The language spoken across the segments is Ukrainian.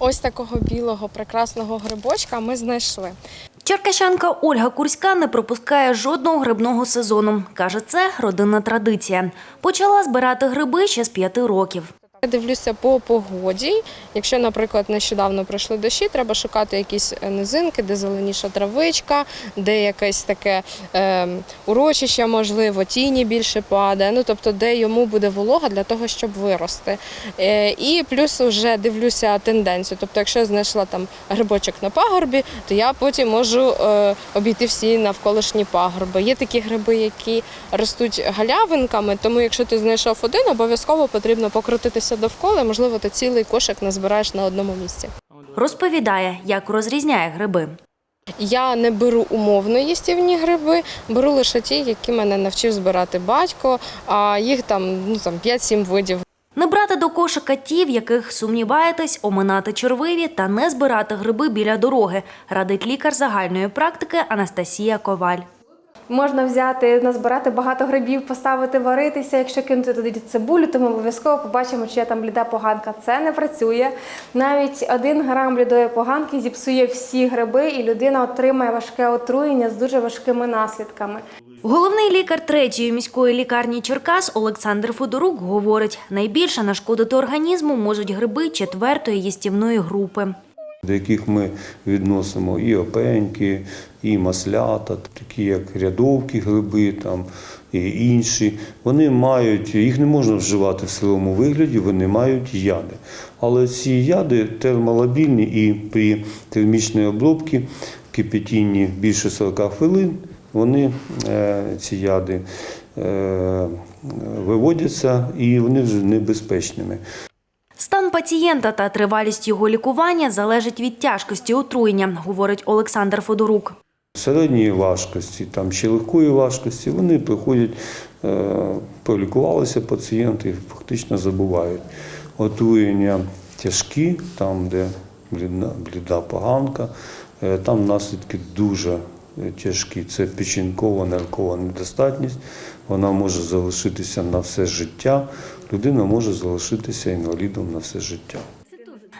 Ось такого білого прекрасного грибочка ми знайшли. Черкащанка Ольга Курська не пропускає жодного грибного сезону. Каже, це родинна традиція. Почала збирати гриби ще з п'яти років. Я дивлюся по погоді. Якщо, наприклад, нещодавно пройшли дощі, треба шукати якісь е, низинки, де зеленіша травичка, де якесь таке е, урочище, можливо, тіні більше падає. Ну тобто, де йому буде волога для того, щоб вирости. Е, і плюс вже дивлюся тенденцію. Тобто, якщо я знайшла там грибочок на пагорбі, то я потім можу е, обійти всі навколишні пагорби. Є такі гриби, які ростуть галявинками, тому якщо ти знайшов один, обов'язково потрібно покрутитися довкола. і, Можливо, ти цілий кошик назбираєш на одному місці. Розповідає, як розрізняє гриби. Я не беру умовно їстівні гриби, беру лише ті, які мене навчив збирати батько, а їх там ну там 5-7 видів. Не брати до кошика ті, в яких сумніваєтесь, оминати червиві та не збирати гриби біля дороги, радить лікар загальної практики Анастасія Коваль. Можна взяти, назбирати багато грибів, поставити варитися. Якщо кинути туди цибулю, то ми обов'язково побачимо, чи є там бліда поганка. Це не працює. Навіть один грам блідої поганки зіпсує всі гриби, і людина отримає важке отруєння з дуже важкими наслідками. Головний лікар третьої міської лікарні Черкас Олександр Федорук говорить, найбільше нашкодити організму можуть гриби четвертої їстівної групи. До яких ми відносимо і опеньки, і маслята, такі як рядовкі гриби там, і інші. Вони мають, їх не можна вживати в силовому вигляді, вони мають яди. Але ці яди термолабільні і при термічній обробці, кипятінні більше 40 хвилин, вони, е, ці яди, е, виводяться і вони вже небезпечними. Стан пацієнта та тривалість його лікування залежить від тяжкості отруєння, говорить Олександр Федорук. середньої важкості там, чи легкої важкості, вони приходять, е, полікувалися пацієнти фактично забувають. Отруєння тяжкі, там, де блідна, бліда поганка, е, там наслідки дуже тяжкі. Це печінкова, неркова недостатність. Вона може залишитися на все життя. Людина може залишитися інвалідом на все життя.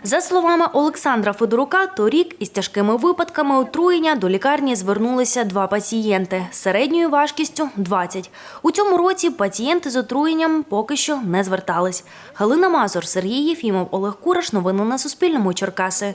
За словами Олександра Федорука, торік із тяжкими випадками отруєння до лікарні звернулися два пацієнти середньою важкістю 20. У цьому році пацієнти з отруєнням поки що не звертались. Галина Мазур, Сергій Єфімов, Олег Кураш. Новини на Суспільному. Черкаси.